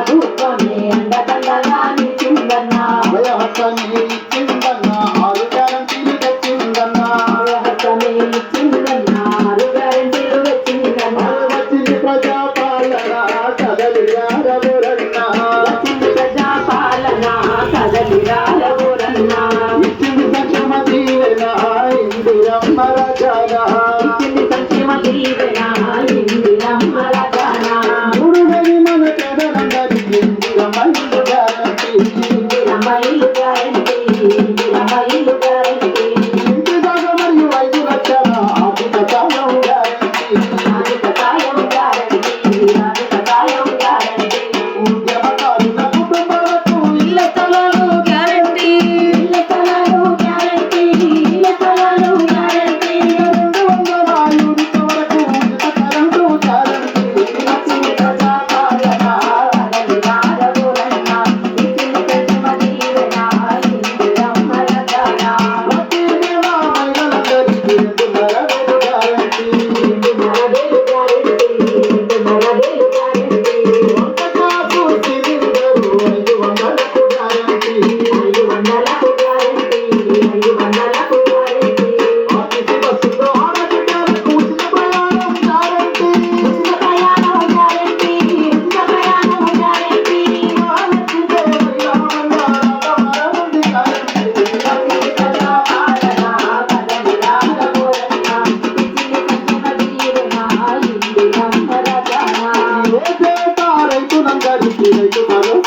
ప్రభుత్వమే అండదండగా నిలిచిందన్నా వ్యవస్థమే ఇచ్చిందన్నా ఆరు గ్యారంటీలు తెచ్చిందన్నా వ్యవస్థమే ఇచ్చిందన్నా ఆరు గ్యారంటీలు తెచ్చిందన్నా వచ్చింది ప్రజాపాలన కదలి రారవరన్నా వచ్చింది ప్రజాపాలన కదలి రారవరన్నా ఇచ్చింది సంక్షేమ దీవెన ఇందిరమ్మ రచన ఇచ్చింది సంక్షేమ దీవెన.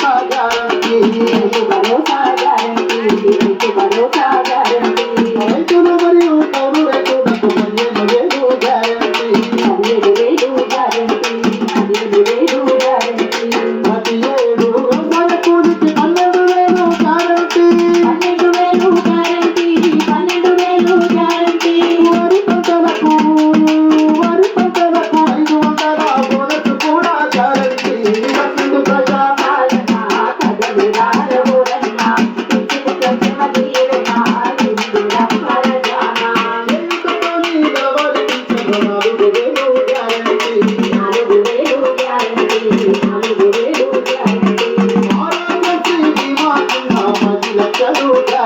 heart.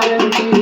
Thank you.